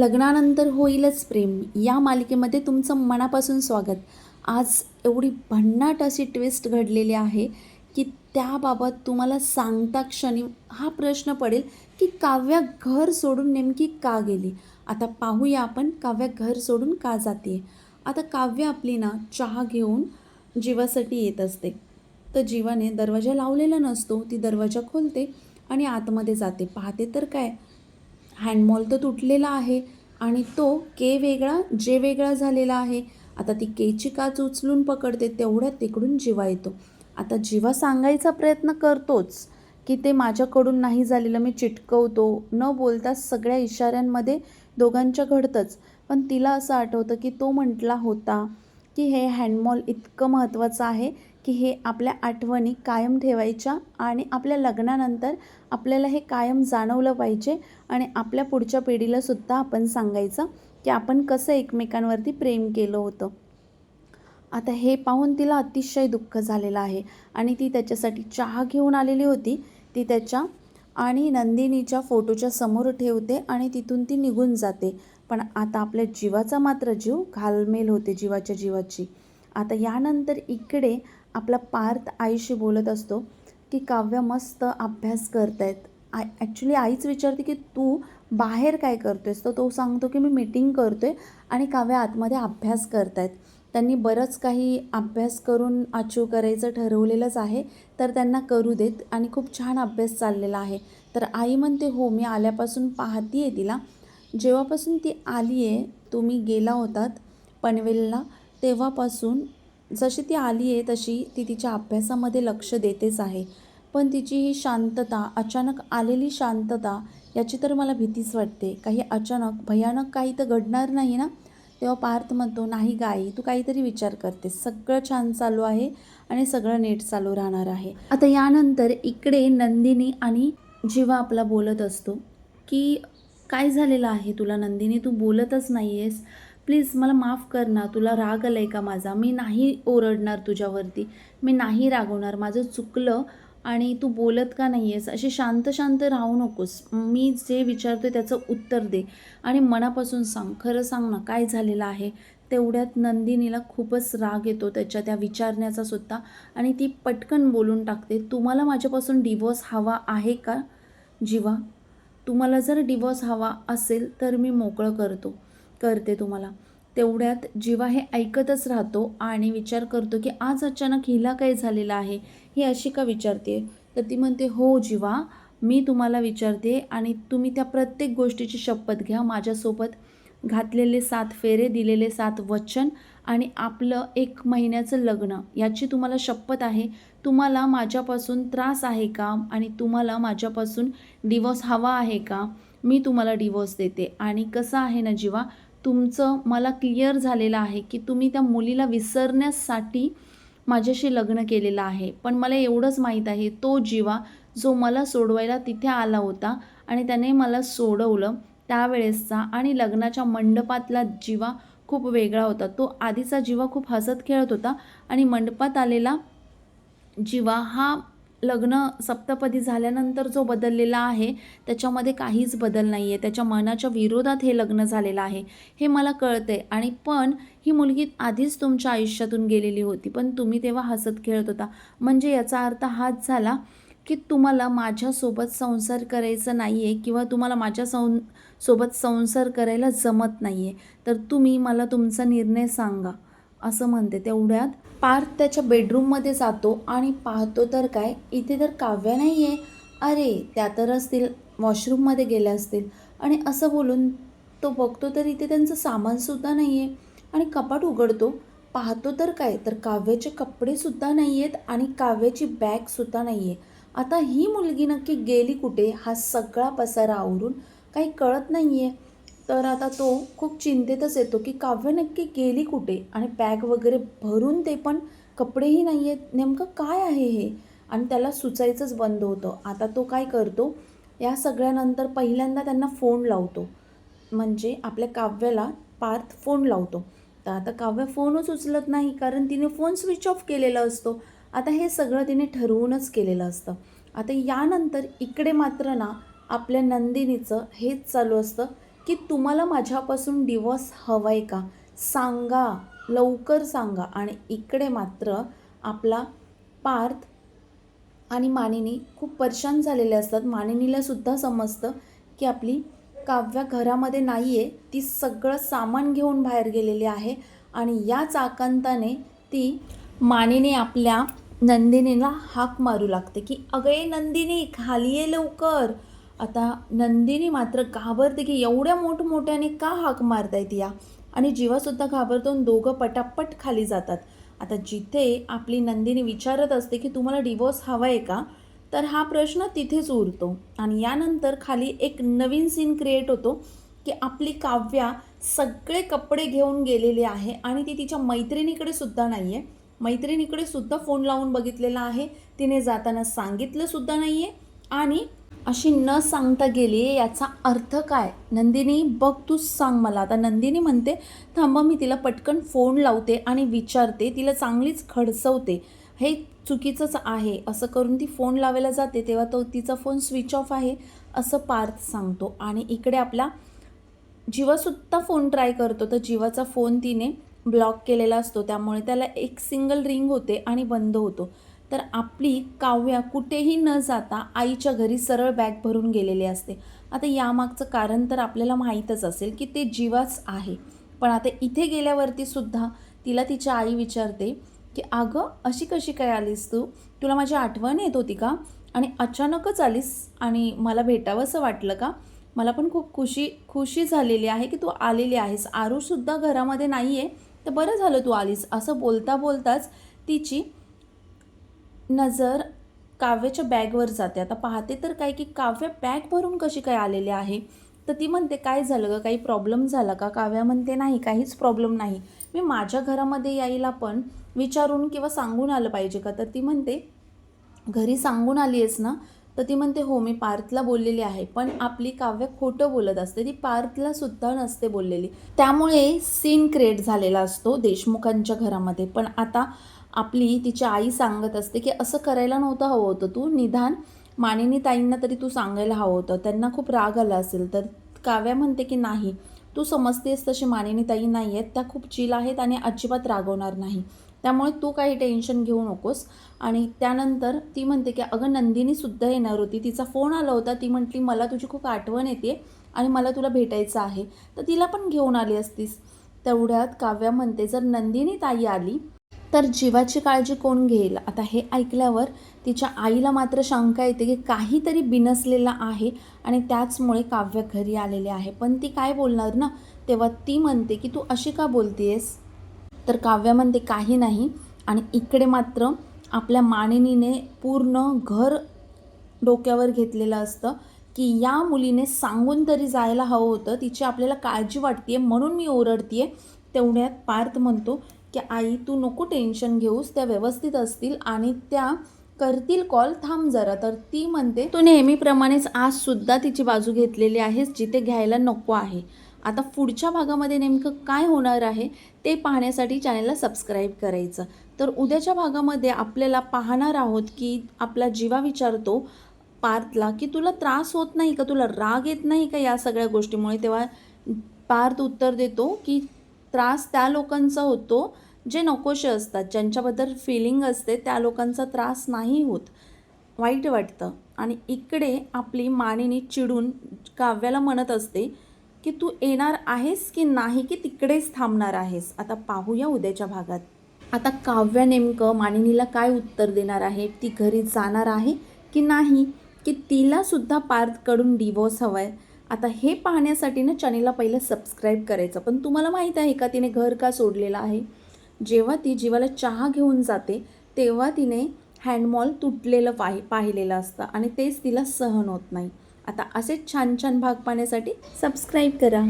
लग्नानंतर होईलच प्रेम. या मालिकेमध्ये तुमचं मनापासून स्वागत. आज एवढी भन्नाट अशी ट्विस्ट घडलेली आहे की त्याबाबत तुम्हाला सांगता क्षणी हा प्रश्न पडेल की काव्या घर सोडून नेमकी का गेली? आता पाहूया आपण काव्या घर सोडून का जाते आता काव्य आपली ना चहा घेऊन जीवासाठी येत असते. तर जीवाने दरवाजा लावलेला नसतो ती दरवाजा खोलते आणि आतमध्ये जाते. पाहते तर काय? हँडमॉल तर तुटलेला आहे आणि तो के वेगळा जे वेगळा झालेला आहे. आता ती केची काच उचलून पकडते तेवढ्यात तिकडून जिवा येतो. आता जिवा सांगायचा प्रयत्न करतोच की ते माझ्याकडून नाही झालेलं. मी चिटकवतो. न बोलता सगळ्या इशाऱ्यांमध्ये दोघांच्या घडतंच. पण तिला असं आठवतं की तो म्हटला होता की हे हँडमॉल इतकं महत्त्वाचं आहे की हे आपल्या आठवणी कायम ठेवायच्या आणि आपल्या लग्नानंतर आपल्याला हे कायम जाणवलं पाहिजे आणि आपल्या पुढच्या पिढीलासुद्धा आपण सांगायचं की आपण कसं एकमेकांवरती प्रेम केलं होतं. आता हे पाहून तिला अतिशय दुःख झालेलं आहे आणि ती त्याच्यासाठी चहा घेऊन आलेली होती. ती त्याच्या आणि नंदिनीच्या फोटोच्या समोर ठेवते आणि तिथून ती निघून जाते. पण आता आपल्या जीवाचा मात्र जीव घालमेल होते जीवाच्या जीवाची. आता यानंतर इकडे आपला पार्थ आईशी बोलत असतो की काव्य मस्त अभ्यास करतायत. आय ॲक्च्युली आईच विचारते की तू बाहेर काय करतोयस? तर तो सांगतो की मी मीटिंग करतो आहे आणि काव्य आतमध्ये अभ्यास करतायत. त्यांनी बरंच काही अभ्यास करून अचीव करायचं ठरवलेलंच आहे तर त्यांना करू देत आणि खूप छान अभ्यास चाललेला आहे. तर आई म्हणते हो मी आल्यापासून पाहती आहे तिला. जेव्हापासून ती आली आहे तुम्ही गेला होतात पनवेलला तेव्हापासून जशी ती आली आहे तशी ती तिच्या अभ्यासामध्ये लक्ष देतेच आहे. पण तिची ही शांतता अचानक आलेली शांतता याची तर मला भीतीच वाटते. काही अचानक भयानक काही तर घडणार नाही ना? तेव्हा पार्थ म्हणतो नाही गाई तू काहीतरी विचार करतेस सगळं छान चालू आहे आणि सगळं नीट चालू राहणार आहे. आता यानंतर इकडे नंदिनी आणि जेव्हा आपला बोलत असतो की काय झालेलं आहे तुला नंदिनी? तू बोलतच नाही आहेस प्लीज मला माफ कर ना तुला राग आला आहे का माझा? मी नाही ओरडणार तुझ्यावरती. मी नाही रागवणार. माझं चुकलं आणि तू बोलत का नाही आहेस अशी शांत शांत राहू नकोस. मी जे विचारतो त्याचं उत्तर दे आणि मनापासून सांग. खरं सांग ना काय झालेलं आहे? तेवढ्यात नंदिनीला खूपच राग येतो त्याच्या त्या विचारण्याचा सुद्धा आणि ती पटकन बोलून टाकते तुम्हाला माझ्यापासून डिवोर्स हवा आहे का जीवा? तुम्हाला जर डिवोर्स हवा असेल तर मी मोकळं करतो. करते तुम्हाला. तेवढ्यात जीवा हे ऐकतच राहतो आणि विचार करतो की आज अचानक हिला काय झालेलं आहे ही अशी का विचारते? तर ती म्हणते हो जीवा मी तुम्हाला विचारते आणि तुम्ही त्या प्रत्येक गोष्टीची शपथ घ्या. माझ्यासोबत घातलेले सात फेरे दिलेले सात वचन आणि आपलं एक महिन्याचं लग्न याची तुम्हाला शपथ आहे. तुम्हाला माझ्यापासून त्रास आहे का? आणि तुम्हाला माझ्यापासून डिवोर्स हवा आहे का? मी तुम्हाला डिवोर्स देते. आणि कसं आहे ना जीवा तुमचं मला क्लिअर झालेलं आहे की तुम्ही त्या मुलीला विसरण्यासाठी माझ्याशी लग्न केलेलं आहे. पण मला एवढंच माहीत आहे तो जीवा जो मला सोडवायला तिथे आला होता आणि त्याने मला सोडवलं त्यावेळेसचा आणि लग्नाच्या मंडपातला जीवा खूप वेगळा होता. तो आधीचा जीवा खूप हसत खेळत होता आणि मंडपात आलेला जीवा हा लग्न सप्तपदी झाल्यानंतर जो बदललेला आहे त्याच्यामध्ये काहीच बदल नाही आहे त्याच्या मनाच्या विरोधात हे लग्न झालेलं आहे. हे मला कळते आणि पण ही मुलगी आधीच तुमच्या आयुष्यातून गेलेली होती. पण तुम्ही तेव्हा हसत खेळत होता. म्हणजे याचा अर्थ हाच झाला की तुम्हाला माझ्यासोबत संसार करायचं नाही आहे किंवा तुम्हाला माझ्या सं सोबत संसार करायला जमत नाही आहे तर तुम्ही मला तुमचा निर्णय सांगा. असं म्हणते. तेवढ्यात पार्थ त्याच्या बेडरूममध्ये जातो आणि पाहतो तर काय इथे तर काव्य नाही आहे अरे त्या तर असतील वॉशरूममध्ये गेल्या असतील. आणि असं बोलून तो बघतो तर इथे त्यांचं सामानसुद्धा नाही आहे आणि कपाट उघडतो पाहतो तर काय तर काव्याचे कपडेसुद्धा नाही आहेत आणि काव्याची बॅगसुद्धा नाही आहे आता ही मुलगी नक्की गेली कुठे हा सगळा पसारा आवरून काही कळत नाही आहे तर आता तो खूप चिंतेतच येतो की काव्य नक्की गेली कुठे? आणि बॅग वगैरे भरून ते पण कपडेही नाही आहेत नेमकं काय आहे हे? आणि त्याला सुचायचंच बंद होतं. आता तो काय करतो? या सगळ्यानंतर पहिल्यांदा त्यांना फोन लावतो. म्हणजे आपल्या काव्याला पार्थ फोन लावतो. तर आता काव्य फोनच उचलत नाही कारण तिने फोन स्विच ऑफ केलेला असतो. आता हे सगळं तिने ठरवूनच केलेलं असतं. आता यानंतर इकडे मात्र ना आपल्या नंदिनीचं हेच चालू असतं. की तुम्हाला माझ्यापासून डिवॉर्स हवा आहे का? सांगा लवकर सांगा. आणि इकडे मात्र आपला पार्थ आणि मानिनी खूप परेशान झालेले असतात. मानिनीला सुद्धा समजतं की आपली काव्या घरामध्ये नाही आहे ती सगळं सामान घेऊन बाहेर गेलेली आहे आणि याच आकांताने ती मानिनी आपल्या नंदिनीला हाक मारू लागते की अगं नंदिनी खाली ये लवकर. आता नंदिनी मात्र घाबरते की एवढ्या मोठमोठ्याने का हाक मारतायत या आणि जीवासुद्धा घाबरतो दोघं पटापट खाली जातात. आता जिथे आपली नंदिनी विचारत असते की तुम्हाला डिवोर्स हवा आहे का? तर हा प्रश्न तिथेच उरतो. आणि यानंतर खाली एक नवीन सीन क्रिएट होतो की आपली काव्या सगळे कपडे घेऊन गेलेली आहे आणि ती तिच्या मैत्रिणीकडे सुद्धा नाही आहे मैत्रिणीकडे सुद्धा फोन लावून बघितलेला आहे. तिने जाताना सांगितलं सुद्धा नाही आहे आणि अशी न सांगता गेली याचा अर्थ काय? नंदिनी बघ तूच सांग मला. आता नंदिनी म्हणते थांबा मी तिला पटकन फोन लावते आणि विचारते. तिला चांगलीच खडसवते. हे चुकीचंच आहे. असं करून ती फोन लावायला जाते तेव्हा तो तिचा फोन स्विच ऑफ आहे असं पार्थ सांगतो. आणि इकडे आपला जीवासुद्धा फोन ट्राय करतो. तर जीवाचा फोन तिने ब्लॉक केलेला असतो. त्यामुळे त्याला एक सिंगल रिंग होते आणि बंद होतो. तर आपली काव्या कुठेही न जाता आईच्या घरी सरळ बॅग भरून गेलेली असते. आता यामागचं कारण तर आपल्याला माहीतच असेल की ते जीवाच आहे. पण आता इथे गेल्यावरती सुद्धा तिला तिच्या आई विचारते की अगं अशी कशी काय आलीस तू? तुला माझी आठवण येत होती का? आणि अचानकच आलीस आणि मला भेटावंसं वाटलं का? मला पण खूप खुशी खुशी झालेली आहे की तू आलेली आहेस. आरूसुद्धा घरामध्ये नाही आहे तर बरं झालं तू आलीस. असं बोलता बोलताच तिची नजर काव्याच्या बॅगवर जाते. आता पाहते तर काय की काव्य बॅग भरून कशी काय आलेली आहे? तर ती म्हणते काय झालं का काही प्रॉब्लेम झाला का? काव्या म्हणते नाही काहीच प्रॉब्लेम नाही. मी माझ्या घरामध्ये यायला पण विचारून किंवा सांगून आलं पाहिजे का? तर ती म्हणते घरी सांगून आली आहेस ना? तर ती म्हणते हो मी पार्थला बोललेली आहे पण आपली काव्य खोटं बोलत असते. ती पार्थला सुद्धा नसते बोललेली. त्यामुळे सीन क्रिएट झालेला असतो देशमुखांच्या घरामध्ये. पण आता आपली तिची आई सांगत असते की असं करायला नव्हतं हवं होतं तू. निदान मानिनी ताईंना तरी तू सांगायला हवं होतं. त्यांना खूप राग आला असेल तर काव्या म्हणते की नाही तू समजतेस तशी मानिनी ताई नाही आहेत. त्या खूप चिल आहेत आणि अजिबात रागवणार नाही. त्यामुळे तू काही टेन्शन घेऊ नकोस. आणि त्यानंतर ती म्हणते की अगं नंदिनीसुद्धा येणार होती. तिचा फोन आला होता. ती म्हटली मला तुझी खूप आठवण येते आणि मला तुला भेटायचं आहे. तर तिला पण घेऊन आली असतीस. तेवढ्यात काव्या म्हणते जर नंदिनी ताई आली तर जीवाची काळजी कोण घेईल? आता हे ऐकल्यावर तिच्या आईला मात्र शंका येते की काहीतरी बिनसलेलं आहे आणि त्याचमुळे काव्य घरी आलेले आहे. पण ती काय बोलणार ना? तेव्हा ती म्हणते की तू अशी का बोलतेस तर काव्य म्हणते काही नाही. आणि इकडे मात्र आपल्या मानिनीने पूर्ण घर डोक्यावर घेतलेलं असतं की या मुलीने सांगून तरी जायला हवं होतं. तिची आपल्याला काळजी वाटते म्हणून मी ओरडते तेवढ्यात पार्थ म्हणतो की आई तू नको टेन्शन घेऊस त्या व्यवस्थित असतील आणि त्या करतील कॉल थांब जरा. तर ती म्हणते तू नेहमीप्रमाणेच आज सुद्धा तिची बाजू घेतलेली आहेस जिथे घ्यायला नको आहे. आता पुढच्या भागामध्ये नेमकं काय होणार आहे ते पाहण्यासाठी चॅनलला सबस्क्राईब करायचं. तर उद्याच्या भागामध्ये आपल्याला पाहणार आहोत की आपला जीवा विचारतो पार्थला की तुला त्रास होत नाही का? तुला राग येत नाही का या सगळ्या गोष्टीमुळे? तेव्हा पार्थ उत्तर देतो की त्रास त्या लोकांचा होतो जे नकोसे असतात. ज्यांच्याबद्दल फिलिंग असते त्या लोकांचा त्रास नाही होत. वाईट वाटतं. आणि इकडे आपली मानिनी चिडून काव्याला म्हणत असते की तू येणार आहेस की नाही की तिकडेच थांबणार आहेस? आता पाहूया उद्याच्या भागात. आता काव्य नेमकं मानिनीला काय उत्तर देणार आहे? ती घरी जाणार आहे की नाही? की तिलासुद्धा पार्थकडून डिवोर्स हवा आहे आता हे पाहण्यासाठी ना चॅनेलला पहिलं सबस्क्राईब करायचं. पण तुम्हाला माहीत आहे का तिने घर का सोडलेलं आहे? जेव्हा ती जीवाला चहा घेऊन जाते तेव्हा तिने हँडमॉल तुटलेलं पाहि पाहिलेलं असतं आणि तेच तिला सहन होत नाही. आता असेच छान छान भाग पाहण्यासाठी सबस्क्राईब करा.